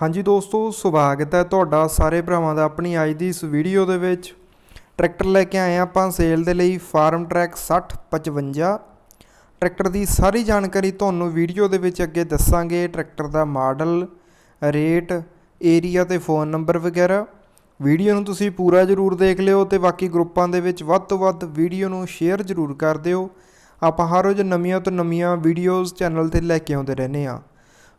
ਹਾਂਜੀ ਦੋਸਤੋ, ਸਵਾਗਤ ਹੈ ਤੁਹਾਡਾ ਸਾਰੇ ਭਰਾਵਾਂ ਦਾ ਆਪਣੀ ਅੱਜ ਦੀ ਇਸ ਵੀਡੀਓ ਦੇ ਵਿੱਚ। ਟਰੈਕਟਰ ਲੈ ਕੇ ਆਏ ਹਾਂ ਆਪਾਂ ਸੇਲ ਦੇ ਲਈ ਫਾਰਮ ਟਰੈਕ 6055 ਟਰੈਕਟਰ ਦੀ ਸਾਰੀ ਜਾਣਕਾਰੀ ਤੁਹਾਨੂੰ ਵੀਡੀਓ ਦੇ ਵਿੱਚ ਅੱਗੇ ਦੱਸਾਂਗੇ। ਟਰੈਕਟਰ ਦਾ ਮਾਡਲ, ਰੇਟ, ਏਰੀਆ ਤੇ ਫੋਨ ਨੰਬਰ ਵਗੈਰਾ। ਵੀਡੀਓ ਨੂੰ ਤੁਸੀਂ ਪੂਰਾ ਜ਼ਰੂਰ ਦੇਖ ਲਿਓ ਤੇ ਬਾਕੀ ਗਰੁੱਪਾਂ ਦੇ ਵਿੱਚ ਵੱਧ ਤੋਂ ਵੱਧ ਵੀਡੀਓ ਨੂੰ ਸ਼ੇਅਰ ਜ਼ਰੂਰ ਕਰ ਦਿਓ। ਆਪਾਂ ਹਰ ਰੋਜ਼ ਨਵੀਆਂ ਤੋਂ ਨਵੀਆਂ ਵੀਡੀਓਜ਼ ਚੈਨਲ ਤੇ ਲੈ ਕੇ ਆਉਂਦੇ ਰਹਿੰਦੇ ਆ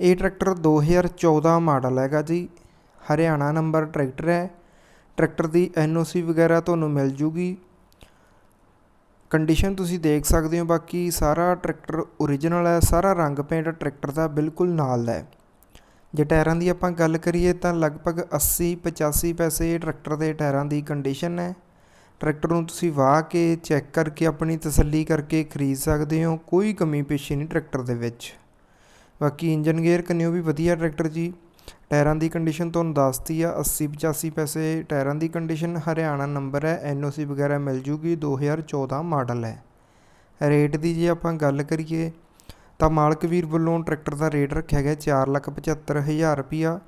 ਇਹ ਟਰੈਕਟਰ 2014 ਮਾਡਲ ਹੈਗਾ ਜੀ। ਹਰਿਆਣਾ ਨੰਬਰ ਟਰੈਕਟਰ ਹੈ। ਟਰੈਕਟਰ ਦੀ ਐਨਓਸੀ ਵਗੈਰਾ ਤੁਹਾਨੂੰ ਮਿਲ ਜੂਗੀ। ਕੰਡੀਸ਼ਨ ਤੁਸੀਂ ਦੇਖ ਸਕਦੇ ਹੋ, ਬਾਕੀ ਸਾਰਾ ਟਰੈਕਟਰ ਓਰੀਜਨਲ ਹੈ, ਸਾਰਾ ਰੰਗ ਪੇਂਟ ਟਰੈਕਟਰ ਦਾ ਬਿਲਕੁਲ ਨਾਲ ਦਾ ਹੈ। ਜੇ ਟਾਇਰਾਂ ਦੀ ਆਪਾਂ ਗੱਲ ਕਰੀਏ ਤਾਂ ਲਗਭਗ 80 85 ਪੈਸੇ ਟਰੈਕਟਰ ਦੇ ਟਾਇਰਾਂ ਦੀ ਕੰਡੀਸ਼ਨ ਹੈ। ਟਰੈਕਟਰ ਨੂੰ ਤੁਸੀਂ ਵਾਹ ਕੇ ਚੈੱਕ ਕਰਕੇ ਆਪਣੀ ਤਸੱਲੀ ਕਰਕੇ ਖਰੀਦ ਸਕਦੇ ਹੋ, ਕੋਈ ਕਮੀ ਪੇਸ਼ੀ ਨਹੀਂ ਟਰੈਕਟਰ ਦੇ ਵਿੱਚ। ਬਾਕੀ ਇੰਜਨ ਗੇਅਰ ਕੰਨਿਓ ਵੀ ਵਧੀਆ ਟਰੈਕਟਰ ਜੀ। ਟਾਇਰਾਂ ਦੀ ਕੰਡੀਸ਼ਨ ਤੁਹਾਨੂੰ ਦੱਸਤੀ ਆ 80 85 ਪੈਸੇ ਟਾਇਰਾਂ ਦੀ ਕੰਡੀਸ਼ਨ ਹਰਿਆਣਾ ਨੰਬਰ ਹੈ ਐਨਓਸੀ ਵਗੈਰਾ ਮਿਲ ਜੂਗੀ 2014 ਮਾਡਲ ਹੈ। ਰੇਟ ਦੀ ਜੇ ਆਪਾਂ ਗੱਲ ਕਰੀਏ, ਤਾਂ ਮਾਲਕ ਵੀਰ ਵੱਲੋਂ ਟਰੈਕਟਰ ਦਾ ਰੇਟ ਰੱਖਿਆ ਗਿਆ 475000 ਰੁਪਿਆ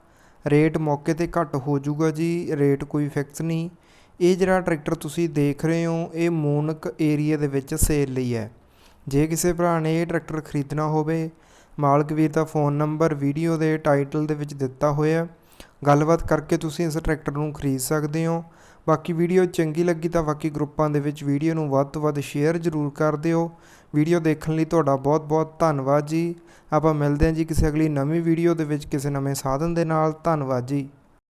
ਰੇਟ ਮੌਕੇ ਤੇ ਘੱਟ ਹੋ ਜਾਊਗਾ ਜੀ ਰੇਟ ਕੋਈ ਫਿਕਸ ਨਹੀਂ। ਇਹ ਜਿਹੜਾ ਟਰੈਕਟਰ ਤੁਸੀਂ ਦੇਖ ਰਹੇ ਹੋ, ਇਹ ਮੋਨਕ ਏਰੀਆ ਦੇ ਵਿੱਚ ਸੇਲ ਲਈ ਹੈ। ਜੇ ਕਿਸੇ ਭਰਾ ਨੇ ਇਹ ਟਰੈਕਟਰ ਖਰੀਦਣਾ ਹੋਵੇ ਮਾਲਕ ਵੀਰ ਦਾ ਫੋਨ ਨੰਬਰ, ਵੀਡੀਓ ਦੇ ਟਾਈਟਲ ਦੇ ਵਿੱਚ ਦਿੱਤਾ ਹੋਇਆ ਗੱਲਬਾਤ ਕਰਕੇ ਤੁਸੀਂ ਇਸ ਟਰੈਕਟਰ ਨੂੰ ਖਰੀਦ ਸਕਦੇ ਹੋ। ਬਾਕੀ ਵੀਡੀਓ ਚੰਗੀ ਲੱਗੀ ਤਾਂ ਬਾਕੀ ਗਰੁੱਪਾਂ ਦੇ ਵਿੱਚ ਵੀਡੀਓ ਨੂੰ ਵੱਧ ਤੋਂ ਵੱਧ ਸ਼ੇਅਰ ਜ਼ਰੂਰ ਕਰ ਦਿਓ। ਵੀਡੀਓ ਦੇਖਣ ਲਈ ਤੁਹਾਡਾ ਬਹੁਤ-ਬਹੁਤ ਧੰਨਵਾਦ ਜੀ। ਆਪਾਂ ਮਿਲਦੇ ਹਾਂ ਜੀ ਕਿਸੇ ਅਗਲੀ ਨਵੀਂ ਵੀਡੀਓ ਦੇ ਵਿੱਚ ਕਿਸੇ ਨਵੇਂ ਸਾਧਨ ਦੇ ਨਾਲ। ਧੰਨਵਾਦ ਜੀ।